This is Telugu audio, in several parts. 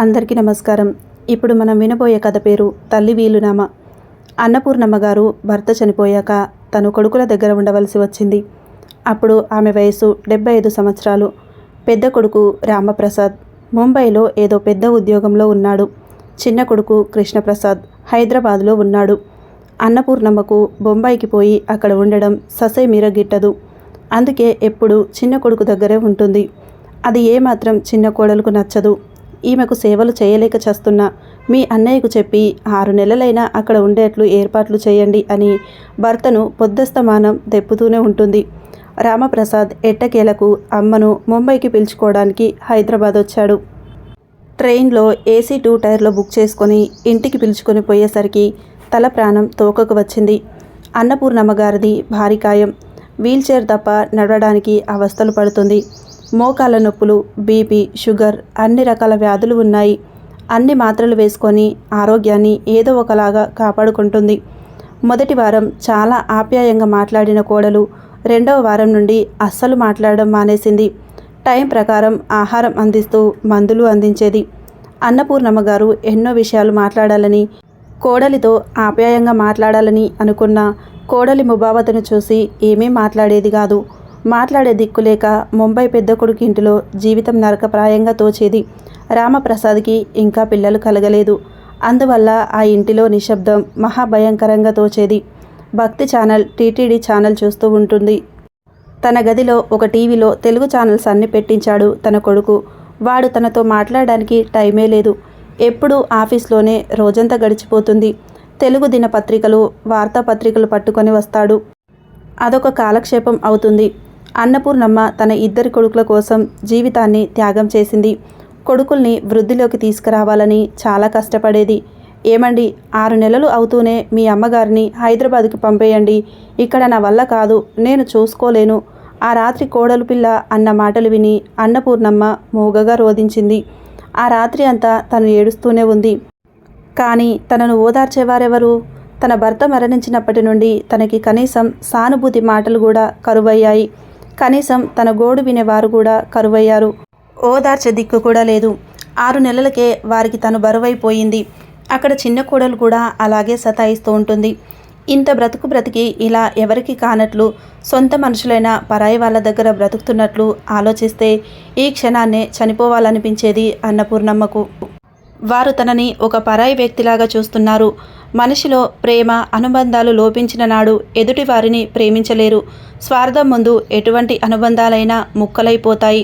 అందరికీ నమస్కారం. ఇప్పుడు మనం వినబోయే కథ పేరు తల్లి వీలునామ. అన్నపూర్ణమ్మ గారు భర్త చనిపోయాక తను కొడుకుల దగ్గర ఉండవలసి వచ్చింది. అప్పుడు ఆమె వయసు డెబ్బై ఐదు సంవత్సరాలు. పెద్ద కొడుకు రామప్రసాద్. ముంబైలో ఏదో పెద్ద ఉద్యోగంలో ఉన్నాడు. చిన్న కొడుకు కృష్ణప్రసాద్ హైదరాబాద్లో ఉన్నాడు. అన్నపూర్ణమ్మకు బొంబాయికి పోయి అక్కడ ఉండడం ససే మీరగిట్టదు అందుకే ఎప్పుడు చిన్న కొడుకు దగ్గరే ఉంటుంది. అది ఏమాత్రం చిన్న కోడలకు నచ్చదు. ఈమెకు సేవలు చేయలేక చేస్తున్నా మీ అన్నయ్యకు చెప్పి ఆరు నెలలైనా అక్కడ ఉండేట్లు ఏర్పాట్లు చేయండి అని భర్తను పొద్దస్తమానం తెప్పుతూనే ఉంటుంది. రామప్రసాద్ ఎట్టకేలకు అమ్మను ముంబైకి పిలుచుకోవడానికి హైదరాబాద్ వచ్చాడు. ట్రైన్లో ఏసీ టూ టైర్లో బుక్ చేసుకొని ఇంటికి పిలుచుకొని పోయేసరికి తల ప్రాణం తోకకు వచ్చింది. అన్నపూర్ణమ్మ గారిది భారీ కాయం వీల్చైర్ తప్ప నడవడానికి అవస్థలు పడుతుంది. మోకాళ్ళ నొప్పులు బీపీ షుగర్ అన్ని రకాల వ్యాధులు ఉన్నాయి. అన్ని మాత్రలు వేసుకొని ఆరోగ్యాన్ని ఏదో ఒకలాగా కాపాడుకుంటుంది. మొదటి వారం చాలా ఆప్యాయంగా మాట్లాడిన కోడలు రెండవ వారం నుండి అస్సలు మాట్లాడడం మానేసింది. టైం ప్రకారం ఆహారం అందిస్తూ మందులు అందించేది. అన్నపూర్ణమ్మ గారు ఎన్నో విషయాలు మాట్లాడాలని కోడలితో ఆప్యాయంగా మాట్లాడాలని అనుకున్న కోడలి ముబావతను చూసి ఏమీ మాట్లాడేది కాదు. మాట్లాడే దిక్కులేక ముంబై పెద్ద కొడుకు ఇంటిలో జీవితం నరకప్రాయంగా తోచేది రామప్రసాద్కి ఇంకా పిల్లలు కలగలేదు. అందువల్ల ఆ ఇంటిలో నిశ్శబ్దం మహాభయంకరంగా తోచేది. భక్తి ఛానల్ టీటీడీ ఛానల్ చూస్తూ ఉంటుంది. తన గదిలో ఒక టీవీలో తెలుగు ఛానల్స్ అన్ని పెట్టించాడు తన కొడుకు. వాడు తనతో మాట్లాడడానికి టైమే లేదు. ఎప్పుడూ ఆఫీస్లోనే రోజంతా గడిచిపోతుంది. తెలుగు దినపత్రికలు వార్తాపత్రికలు పట్టుకొని వస్తాడు. అదొక కాలక్షేపం అవుతుంది. అన్నపూర్ణమ్మ తన ఇద్దరి కొడుకుల కోసం జీవితాన్ని త్యాగం చేసింది. కొడుకుల్ని వృద్ధిలోకి తీసుకురావాలని చాలా కష్టపడేది. ఏమండి ఆరు నెలలు అవుతూనే మీ అమ్మగారిని హైదరాబాద్కి పంపేయండి. ఇక్కడ నా వల్ల కాదు నేను చూసుకోలేను. ఆ రాత్రి కోడలు పిల్ల అన్న మాటలు విని అన్నపూర్ణమ్మ మూగగా రోధించింది. ఆ రాత్రి అంతా తను ఏడుస్తూనే ఉంది. కానీ తనను ఓదార్చేవారెవరు? తన భర్త మరణించినప్పటి నుండి తనకి కనీసం సానుభూతి మాటలు కూడా కరువయ్యాయి. కనీసం తన గోడు వినేవారు కూడా కరువయ్యారు. ఓదార్చే దిక్కు కూడా లేదు. ఆరు నెలలకే వారికి తను బరువైపోయింది. అక్కడ చిన్న కోడలు కూడా అలాగే సతాయిస్తూ ఉంటుంది. ఇంత బ్రతుకు బ్రతికి ఇలా ఎవరికి కానట్లు సొంత మనుషులైన పరాయి వాళ్ళ దగ్గర బ్రతుకుతున్నట్లు ఆలోచిస్తే ఈ క్షణాన్నే చనిపోవాలనిపించేది అన్నపూర్ణమ్మకు. వారు తనని ఒక పరాయి వ్యక్తిలాగా చూస్తున్నారు. మనిషిలో ప్రేమ అనుబంధాలు లోపించిన నాడు ఎదుటి వారిని ప్రేమించలేరు. స్వార్థం ముందు ఎటువంటి అనుబంధాలైనా ముక్కలైపోతాయి.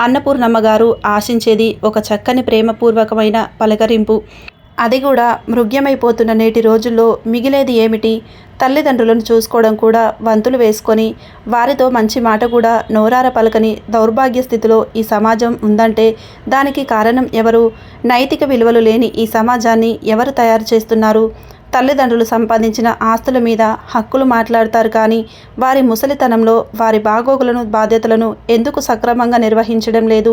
అన్నపూర్ణమ్మ గారు ఆశించేది ఒక చక్కని ప్రేమపూర్వకమైన పలకరింపు. అది కూడా మృగ్యమైపోతున్న నేటి రోజుల్లో మిగిలేది ఏమిటి? తల్లిదండ్రులను చూసుకోవడం కూడా వంతులు వేసుకొని వారితో మంచి మాట కూడా నోరార పలకని దౌర్భాగ్య స్థితిలో ఈ సమాజం ఉందంటే దానికి కారణం ఎవరు? నైతిక విలువలు లేని ఈ సమాజాన్ని ఎవరు తయారు చేస్తున్నారు? తల్లిదండ్రులు సంపాదించిన ఆస్తుల మీద హక్కులు మాట్లాడతారు కానీ వారి ముసలితనంలో వారి బాగోగులను బాధ్యతలను ఎందుకు సక్రమంగా నిర్వహించడం లేదు?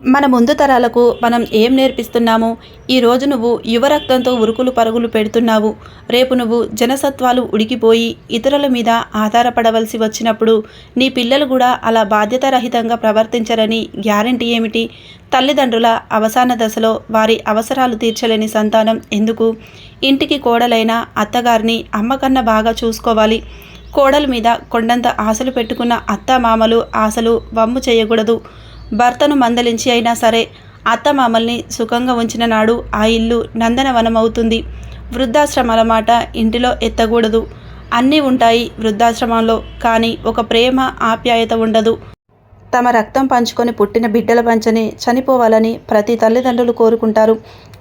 మన ముందు తరాలకు మనం ఏం నేర్పిస్తున్నాము? ఈరోజు నువ్వు యువరక్తంతో ఉరుకులు పరుగులు పెడుతున్నావు. రేపు నువ్వు జనసత్వాలు ఉడికిపోయి ఇతరుల మీద ఆధారపడవలసి వచ్చినప్పుడు నీ పిల్లలు కూడా అలా బాధ్యతారహితంగా ప్రవర్తించరని గ్యారంటీ ఏమిటి? తల్లిదండ్రుల అవసాన దశలో వారి అవసరాలు తీర్చలేని సంతానం ఎందుకు? ఇంటికి కోడలైన అత్తగారిని అమ్మకన్నా బాగా చూసుకోవాలి. కోడల మీద కొండంత ఆశలు పెట్టుకున్న అత్త మామలు ఆశలు వమ్ము చేయకూడదు. భర్తను మందలించి అయినా సరే అత్తమామల్ని సుఖంగా ఉంచిన నాడు ఆ ఇల్లు నందనవనమవుతుంది. వృద్ధాశ్రమాల మాట ఇంటిలో ఎత్తకూడదు. అన్నీ ఉంటాయి వృద్ధాశ్రమంలో కానీ ఒక ప్రేమ ఆప్యాయత ఉండదు. తమ రక్తం పంచుకొని పుట్టిన బిడ్డల పంచని చనిపోవాలని ప్రతి తల్లిదండ్రులు కోరుకుంటారు.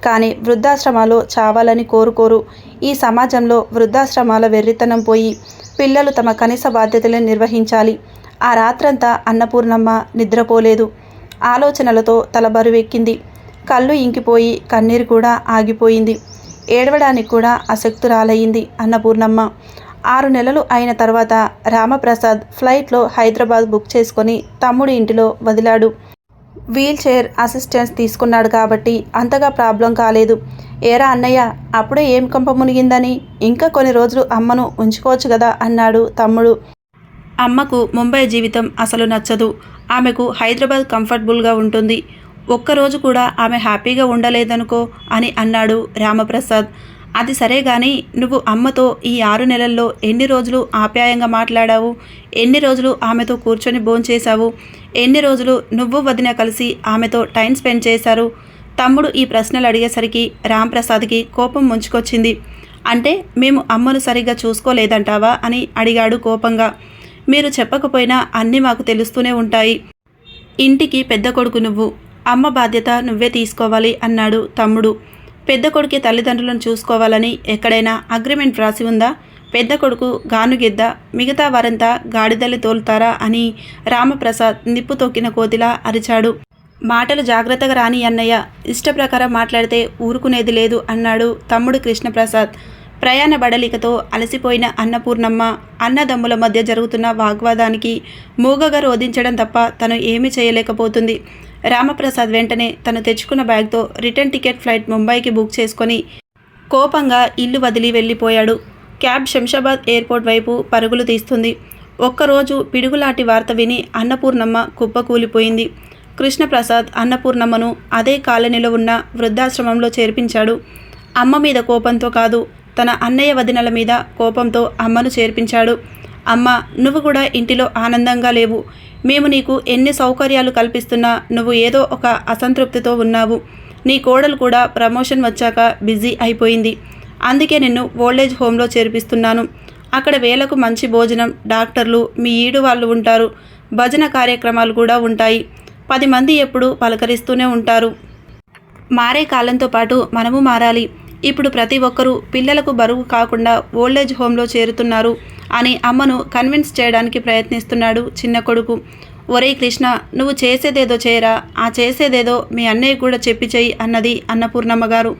కానీ వృద్ధాశ్రమాలు చావాలని కోరుకోరు. ఈ సమాజంలో వృద్ధాశ్రమాల వెర్రితనం పోయి పిల్లలు తమ కనీస బాధ్యతలను నిర్వహించాలి. ఆ రాత్రంతా అన్నపూర్ణమ్మ నిద్రపోలేదు. ఆలోచనలతో తల బరువెక్కింది. కళ్ళు ఇంకిపోయి కన్నీరు కూడా ఆగిపోయింది. ఏడవడానికి కూడా అసక్తురాలయ్యింది అన్నపూర్ణమ్మ. ఆరు నెలలు అయిన తర్వాత రామప్రసాద్ ఫ్లైట్లో హైదరాబాద్ బుక్ చేసుకొని తమ్ముడి ఇంటిలో వదిలాడు. వీల్ చైర్ అసిస్టెన్స్ తీసుకున్నాడు కాబట్టి అంతగా ప్రాబ్లం కాలేదు. ఏరా అన్నయ్య అప్పుడే ఏం కంప మునిగిందని ఇంకా కొన్ని రోజులు అమ్మను ఉంచుకోవచ్చు కదా అన్నాడు తమ్ముడు. అమ్మకు ముంబై జీవితం అసలు నచ్చదు. ఆమెకు హైదరాబాద్ కంఫర్టబుల్గా ఉంటుంది. ఒక్కరోజు కూడా ఆమె హ్యాపీగా ఉండలేదనుకో అని అన్నాడు రామప్రసాద్. అది సరే కానీ నువ్వు అమ్మతో ఈ ఆరు నెలల్లో ఎన్ని రోజులు ఆప్యాయంగా మాట్లాడావు? ఎన్ని రోజులు ఆమెతో కూర్చొని భోంచేశావు ఎన్ని రోజులు నువ్వు వదిన కలిసి ఆమెతో టైం స్పెండ్ చేశారు? తమ్ముడు ఈ ప్రశ్నలు అడిగేసరికి రాంప్రసాద్కి కోపం ముంచుకొచ్చింది. అంటే మేము అమ్మను సరిగ్గా చూసుకోలేదంటావా అని అడిగాడు కోపంగా. మీరు చెప్పకపోయినా అన్నీ మాకు తెలుస్తూనే ఉంటాయి. ఇంటికి పెద్ద కొడుకు నువ్వు. అమ్మ బాధ్యత నువ్వే తీసుకోవాలి అన్నాడు తమ్ముడు. పెద్ద కొడుకి తల్లిదండ్రులను చూసుకోవాలని ఎక్కడైనా అగ్రిమెంట్ రాసి ఉందా? పెద్ద కొడుకు గానుగెద్ద మిగతా వారంతా గాడిదల్లి తోలుతారా అని రామప్రసాద్ నిప్పు తొక్కిన కోతిలా అరిచాడు. మాటలు జాగ్రత్తగా రాని అన్నయ్య ఇష్టప్రకారం మాట్లాడితే ఊరుకునేది లేదు అన్నాడు తమ్ముడు కృష్ణప్రసాద్. ప్రయాణ బడలికతో అలసిపోయిన అన్నపూర్ణమ్మ అన్నదమ్ముల మధ్య జరుగుతున్న వాగ్వాదానికి మూగగా రోధించడం తప్ప తను ఏమీ చేయలేకపోతుంది. రామప్రసాద్ వెంటనే తను తెచ్చుకున్న బ్యాగ్తో రిటర్న్ టికెట్ ఫ్లైట్ ముంబైకి బుక్ చేసుకొని కోపంగా ఇల్లు వదిలి వెళ్ళిపోయాడు. క్యాబ్ శంషాబాద్ ఎయిర్పోర్ట్ వైపు పరుగులు తీస్తుంది. ఒక్కరోజు పిడుగులాటి వార్త విని అన్నపూర్ణమ్మ కుప్పకూలిపోయింది. కృష్ణప్రసాద్ అన్నపూర్ణమ్మను అదే కాలనీలో ఉన్న వృద్ధాశ్రమంలో చేర్పించాడు. అమ్మ మీద కోపంతో కాదు తన అన్నయ్య వదినల మీద కోపంతో అమ్మను చేర్పించాడు. అమ్మ నువ్వు కూడా ఇంటిలో ఆనందంగా లేవు. మేము నీకు ఎన్ని సౌకర్యాలు కల్పిస్తున్నా నువ్వు ఏదో ఒక అసంతృప్తితో ఉన్నావు. నీ కోడలు కూడా ప్రమోషన్ వచ్చాక బిజీ అయిపోయింది. అందుకే నిన్ను ఓల్డేజ్ హోమ్లో చేర్పిస్తున్నాను. అక్కడ వేలకు మంచి భోజనం డాక్టర్లు మీ ఈడు వాళ్ళు ఉంటారు. భజన కార్యక్రమాలు కూడా ఉంటాయి. పది మంది ఎప్పుడు పలకరిస్తూనే ఉంటారు. మారే కాలంతో పాటు మనము మారాలి. ఇప్పుడు ప్రతి ఒక్కరూ పిల్లలకు బరువు కాకుండా ఓల్డేజ్ హోమ్లో చేరుతున్నారు అని అమ్మను కన్విన్స్ చేయడానికి ప్రయత్నిస్తున్నాడు చిన్న కొడుకు. ఒరేయ్ కృష్ణ నువ్వు చేసేదేదో చేయరా? ఆ చేసేదేదో మీ అన్నయ్య కూడా చెప్పి చెయ్యి అన్నది అన్నపూర్ణమ్మ గారు.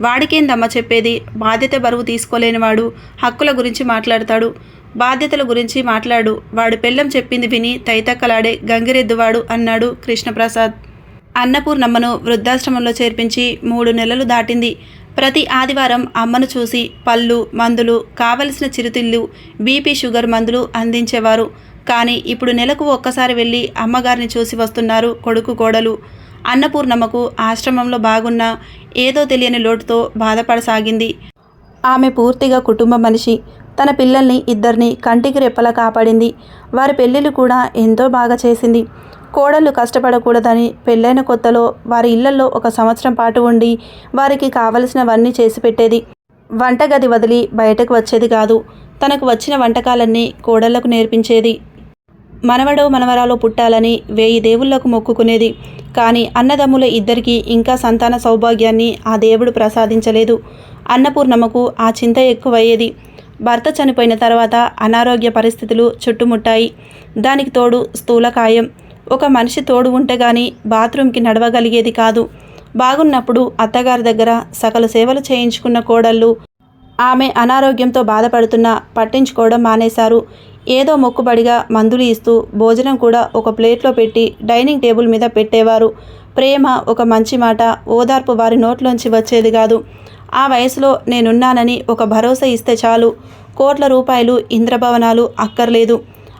వాడికేందమ్మ చెప్పేది? బాధ్యత బరువు తీసుకోలేనివాడు హక్కుల గురించి మాట్లాడతాడు. బాధ్యతల గురించి మాట్లాడు. వాడు పెళ్ళం చెప్పింది విని తైతక్కలాడే గంగిరెద్దువాడు అన్నాడు కృష్ణప్రసాద్. అన్నపూర్ణమ్మను వృద్ధాశ్రమంలో చేర్పించి మూడు నెలలు దాటింది. ప్రతి ఆదివారం అమ్మను చూసి పళ్ళు మందులు కావలసిన చిరుతిళ్ళు బీపీ షుగర్ మందులు అందించేవారు. కానీ ఇప్పుడు నెలకు ఒక్కసారి వెళ్ళి అమ్మగారిని చూసి వస్తున్నారు కొడుకు కోడలు. అన్నపూర్ణమ్మకు ఆశ్రమంలో బాగున్న ఏదో తెలియని లోటుతో బాధపడసాగింది. ఆమె పూర్తిగా కుటుంబ మనిషి. తన పిల్లల్ని ఇద్దరిని కంటికి రెప్పలా కాపాడింది. వారి పెళ్ళిళ్ళు కూడా ఎంతో బాగా చేసింది. కోడళ్ళు కష్టపడకూడదని పెళ్ళైన కొత్తలో వారి ఇళ్ళలో ఒక సంవత్సరం పాటు ఉండి వారికి కావలసినవన్నీ చేసి పెట్టేది. వంటగది వదిలి బయటకు వచ్చేది కాదు. తనకు వచ్చిన వంటకాలన్నీ కోడళ్ళకు నేర్పించేది. మనవడో మనవరాలో పుట్టాలని వేయి దేవుళ్ళకు మొక్కుకునేది. కానీ అన్నదమ్ముల ఇద్దరికీ ఇంకా సంతాన సౌభాగ్యాన్ని ఆ దేవుడు ప్రసాదించలేదు. అన్నపూర్ణమ్మకు ఆ చింత ఎక్కువయ్యేది. భర్త చనిపోయిన తర్వాత అనారోగ్య పరిస్థితులు చుట్టుముట్టాయి. దానికి తోడు స్థూలకాయం. ఒక మనిషి తోడు ఉంటే గాని బాత్రూంకి నడవగలిగేది కాదు. బాగున్నప్పుడు అత్తగారి దగ్గర సకల సేవలు చేయించుకున్న కోడళ్ళు ఆమె అనారోగ్యంతో బాధపడుతున్నా పట్టించుకోవడం మానేశారు. ఏదో మొక్కుబడిగా మందులు ఇస్తూ భోజనం కూడా ఒక ప్లేట్లో పెట్టి డైనింగ్ టేబుల్ మీద పెట్టేవారు. ప్రేమ ఒక మంచి మాట ఓదార్పు వారి నోట్లోంచి వచ్చేది కాదు. ఆ వయసులో నేనున్నానని ఒక భరోసా ఇస్తే చాలు. కోట్ల రూపాయలు ఇంద్రభవనాలు అక్కర్లేదు.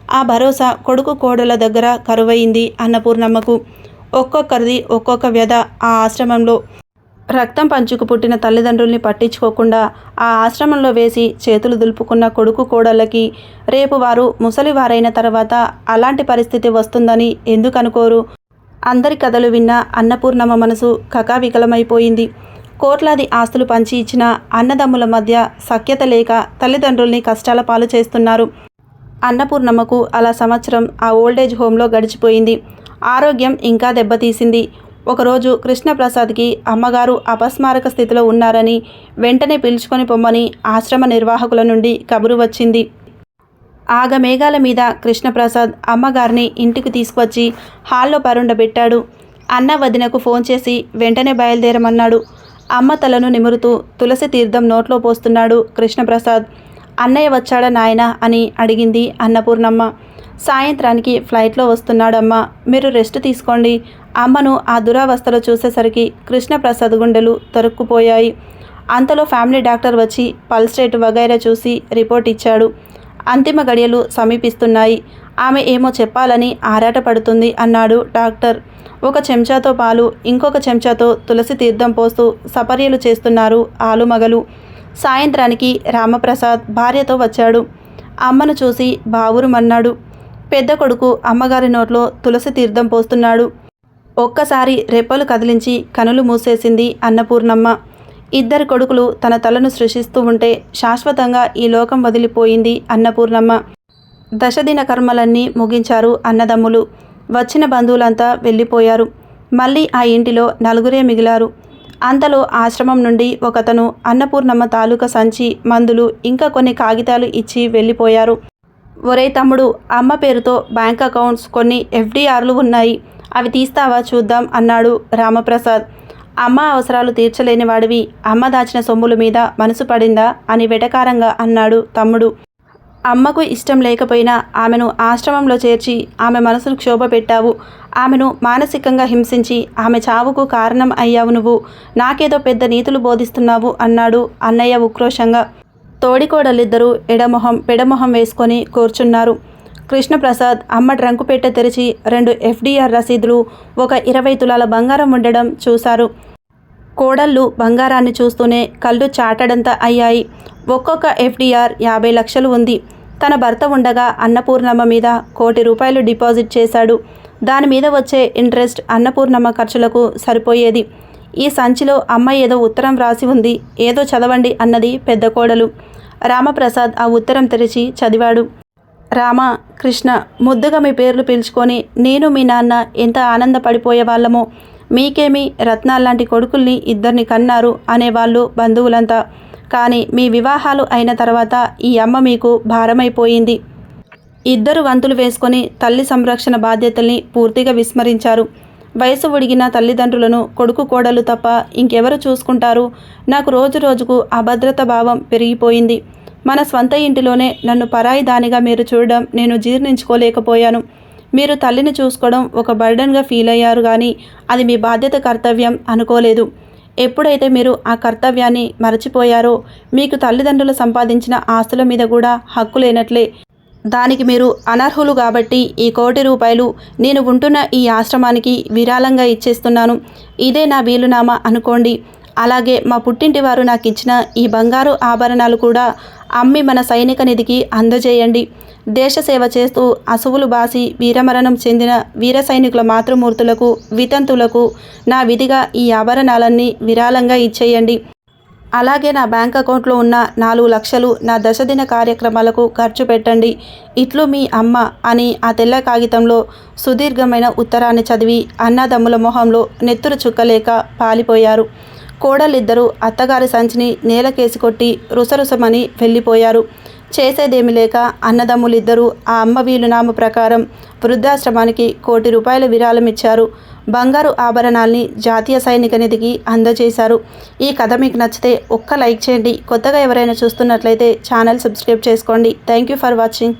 ఆ భరోసా కొడుకు కోడల దగ్గర కరువైంది అన్నపూర్ణమ్మకు. ఒక్కొక్కరిది ఒక్కొక్క వ్యధ ఆ ఆశ్రమంలో. రక్తం పంచుకు పుట్టిన తల్లిదండ్రుల్ని పట్టించుకోకుండా ఆ ఆశ్రమంలో వేసి చేతులు దులుపుకున్న కొడుకు కోడళ్ళకి రేపు వారు ముసలివారైన తర్వాత అలాంటి పరిస్థితి వస్తుందని ఎందుకు అనుకోరు అందరి కథలు విన్న అన్నపూర్ణమ్మ మనసు కకావికలమైపోయింది. కోట్లాది ఆస్తులు పంచి ఇచ్చిన అన్నదమ్ముల మధ్య సఖ్యత లేక తల్లిదండ్రుల్ని కష్టాల పాలు చేస్తున్నారు. అన్నపూర్ణమ్మకు అలా సంవత్సరం ఆ ఓల్డేజ్ హోమ్లో గడిచిపోయింది. ఆరోగ్యం ఇంకా దెబ్బతీసింది. ఒకరోజు కృష్ణప్రసాద్కి అమ్మగారు అపస్మారక స్థితిలో ఉన్నారని వెంటనే పిలుచుకొని పొమ్మని ఆశ్రమ నిర్వాహకుల నుండి కబురు వచ్చింది. ఆగమేఘాల మీద కృష్ణప్రసాద్ అమ్మగారిని ఇంటికి తీసుకొచ్చి హాల్లో పరుండబెట్టాడు. అన్న వదినకు ఫోన్ చేసి వెంటనే బయలుదేరమన్నాడు. అమ్మ తలను నిమురుతూ తులసి తీర్థం నోట్లో పోస్తున్నాడు కృష్ణప్రసాద్. అన్నయ్య వచ్చాడా నాయనా అని అడిగింది అన్నపూర్ణమ్మ. సాయంత్రానికి ఫ్లైట్లో వస్తున్నాడమ్మా. మీరు రెస్ట్ తీసుకోండి. అమ్మను ఆ దురావస్థలో చూసేసరికి కృష్ణప్రసాద్ గుండెలు తరుక్కుపోయాయి. అంతలో ఫ్యామిలీ డాక్టర్ వచ్చి పల్స్ రేట్ వగైరా చూసి రిపోర్ట్ ఇచ్చాడు. అంతిమ గడియలు సమీపిస్తున్నాయి. ఆమె ఏమో చెప్పాలని ఆరాటపడుతుంది అన్నాడు డాక్టర్. ఒక చెంచాతో పాలు ఇంకొక చెంచాతో తులసి తీర్థం పోస్తూ సపర్యలు చేస్తున్నారు ఆలుమగలు. సాయంత్రానికి రామప్రసాద్ భార్యతో వచ్చాడు. అమ్మను చూసి బావురుమన్నాడు పెద్ద కొడుకు అమ్మగారి నోట్లో తులసి తీర్థం పోస్తున్నాడు. ఒక్కసారి రెప్పలు కదిలించి కనులు మూసేసింది అన్నపూర్ణమ్మ. ఇద్దరు కొడుకులు తన తలను సృష్టిస్తూ ఉంటే శాశ్వతంగా ఈ లోకం వదిలిపోయింది అన్నపూర్ణమ్మ. దశదిన కర్మలన్నీ ముగించారు అన్నదమ్ములు. వచ్చిన బంధువులంతా వెళ్ళిపోయారు. మళ్ళీ ఆ ఇంటిలో నలుగురే మిగిలారు. అంతలో ఆశ్రమం నుండి ఒకతను అన్నపూర్ణమ్మ తాలూకా సంచి మందులు ఇంకా కొన్ని కాగితాలు ఇచ్చి వెళ్ళిపోయారు. ఒరే తమ్ముడు అమ్మ పేరుతో బ్యాంక్ అకౌంట్స్ కొన్ని ఎఫ్డీఆర్లు ఉన్నాయి. అవి తీస్తావా చూద్దాం అన్నాడు రామప్రసాద్. అమ్మ అవసరాలు తీర్చలేని వాడివి. అమ్మ దాచిన సొమ్ముల మీద మనసు పడిందా అని వెటకారంగా అన్నాడు తమ్ముడు. అమ్మకు ఇష్టం లేకపోయినా ఆమెను ఆశ్రమంలో చేర్చి ఆమె మనసును క్షోభ పెట్టావు ఆమెను మానసికంగా హింసించి ఆమె చావుకు కారణం అయ్యావు నువ్వు. నాకేదో పెద్ద నీతులు బోధిస్తున్నావు అన్నాడు అన్నయ్య ఉక్రోషంగా. తోడికోడలిద్దరూ ఎడమొహం పెడమొహం వేసుకొని కూర్చున్నారు. కృష్ణప్రసాద్ అమ్మ ట్రంకు పెట్టె తెరిచి రెండు ఎఫ్డీఆర్ రసీదులు ఒక ఇరవై తులాల బంగారం ఉండడం చూశారు. కోడళ్ళు బంగారాన్ని చూస్తూనే కళ్ళు చాటడంత అయ్యాయి. ఒక్కొక్క ఎఫ్డీఆర్ యాభై లక్షలు ఉంది. తన భర్త ఉండగా అన్నపూర్ణమ్మ మీద కోటి రూపాయలు డిపాజిట్ చేశాడు. దాని మీద వచ్చే ఇంట్రెస్ట్ అన్నపూర్ణమ్మ ఖర్చులకు సరిపోయేది. ఈ సంచిలో అమ్మ ఏదో ఉత్తరం వ్రాసి ఉంది ఏదో చదవండి అన్నది పెద్ద కోడలు. రామప్రసాద్ ఆ ఉత్తరం తెరిచి చదివాడు. రామ కృష్ణ ముద్దుగా మీ పేర్లు పిలుచుకొని నేను మీ నాన్న ఎంత ఆనందపడిపోయే వాళ్ళమో మీకేమి రత్నాల్లాంటి కొడుకుల్ని ఇద్దరిని కన్నారు అనేవాళ్ళు బంధువులంతా. కానీ మీ వివాహాలు అయిన తర్వాత ఈ అమ్మ మీకు భారమైపోయింది. ఇద్దరు వంతులు వేసుకొని తల్లి సంరక్షణ బాధ్యతల్ని పూర్తిగా విస్మరించారు. వయసు ఒడిగిన తల్లిదండ్రులను కొడుకు కోడలు తప్ప ఇంకెవరు చూసుకుంటారు? నాకు రోజు రోజుకు అభద్రత భావం పెరిగిపోయింది. మన స్వంత ఇంటిలోనే నన్ను పరాయి దానిగా మీరు చూడడం నేను జీర్ణించుకోలేకపోయాను. మీరు తల్లిని చూసుకోవడం ఒక బర్డన్గా ఫీల్ అయ్యారు కానీ అది మీ బాధ్యత కర్తవ్యం అనుకోలేదు. ఎప్పుడైతే మీరు ఆ కర్తవ్యాన్ని మరచిపోయారో మీకు తల్లిదండ్రులు సంపాదించిన ఆస్తుల మీద కూడా హక్కు లేనట్లే. దానికి మీరు అనర్హులు కాబట్టి ఈ కోటి రూపాయలు నేను ఉంటున్న ఈ ఆశ్రమానికి విరాళంగా ఇచ్చేస్తున్నాను. ఇదే నా వీలునామా అనుకోండి. అలాగే మా పుట్టింటి వారు నాకు ఇచ్చిన ఈ బంగారు ఆభరణాలు కూడా అమ్మి మన సైనిక నిధికి అందజేయండి. దేశ సేవ చేస్తూ అసువులు బాసి వీరమరణం చెందిన వీర సైనికుల మాతృమూర్తులకు వితంతులకు నా విధిగా ఈ ఆభరణాలన్నీ విరాళంగా ఇచ్చేయండి. అలాగే నా బ్యాంక్ అకౌంట్లో ఉన్న నాలుగు లక్షలు నా దశదిన కార్యక్రమాలకు ఖర్చు పెట్టండి. ఇట్లు మీ అమ్మ అని ఆ తెల్ల కాగితంలో సుదీర్ఘమైన ఉత్తరాన్ని చదివి అన్నదమ్ముల మొహంలో నెత్తురు చుక్కలేక పాలిపోయారు. కోడలిద్దరూ అత్తగారి సంచిని నేలకేసి కొట్టి రుసరుసమని వెళ్ళిపోయారు. చేసేదేమి లేక అన్నదమ్ములిద్దరూ ఆ అమ్మ వీలునామ ప్రకారం వృద్ధాశ్రమానికి కోటి రూపాయల విరాళం ఇచ్చారు బంగారు ఆభరణాల్ని జాతీయ సైనిక నిధికి అందజేశారు. ఈ కథ మీకు నచ్చితే ఒక్క లైక్ చేయండి. కొత్తగా ఎవరైనా చూస్తున్నట్లయితే ఛానల్ సబ్స్క్రైబ్ చేసుకోండి. Thank you for watching.